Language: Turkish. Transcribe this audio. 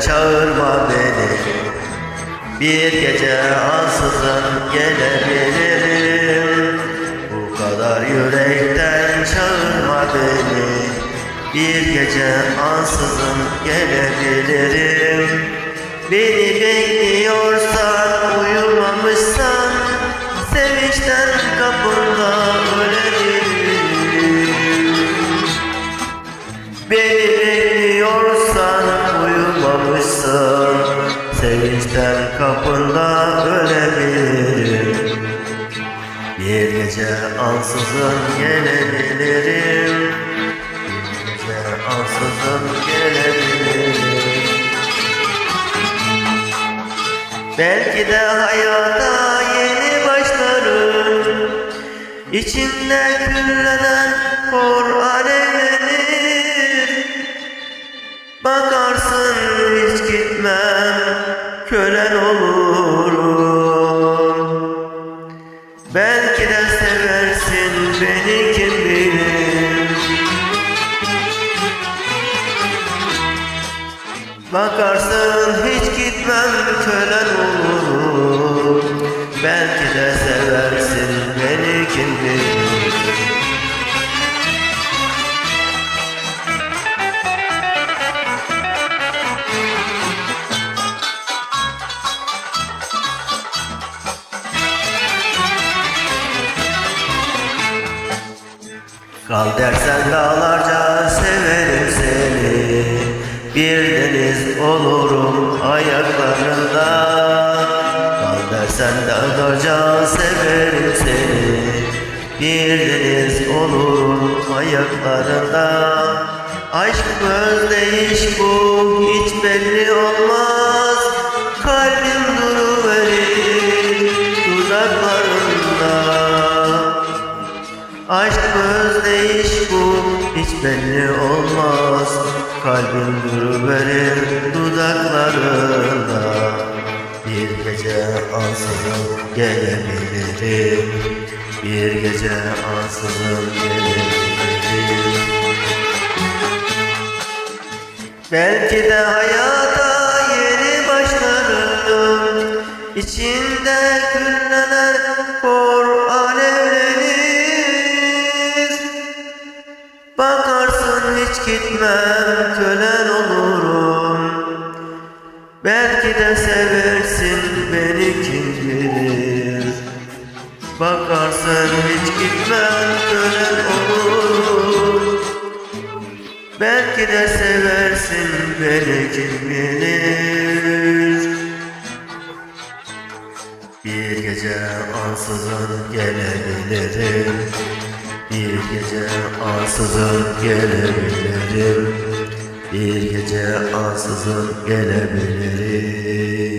çağırma beni. Bir gece ansızın gelebilirim. Bu kadar yürekten çağırma beni. Bir gece ansızın gelebilirim. Beni bekliyorsan uyumamışsan Sevinçten kapında ölebilirim. Beni Sevinçten kapında ölebilirim Bir gece ansızın gelebilirim. Bir gece ansızın gelebilirim. Belki de hayata yeni başlarım. İçimde küllenen kor alevlenir Bakarsın hiç gitmem kölen olurum. Belki de seversin beni kim bilir? Bakarsın hiç gitmem kölen olurum. Belki de seversin beni kim bilir Kal dersen dağlarca severim seni. Bir deniz olurum ayaklarında. Kal dersen dağlarca severim seni. Bir deniz olurum ayaklarında. Aşk özdeyiş bu hiç belli olmaz. Kalbim özdeyiş bu hiç belli olmaz. Kalbim duruverir dudaklarında Bir gece ansızın gelebilirim. Bir gece ansızın gelebilirim. Belki de hayata gitmem kölen olurum. Belki de seversin beni kim bilir. Bakarsın hiç gitmem kölen olurum. Belki de seversin beni kim bilir. Bir gece ansızın gelebilirim. Bir gece ansızın gelebilirim Bir gece ansızın gelebilirim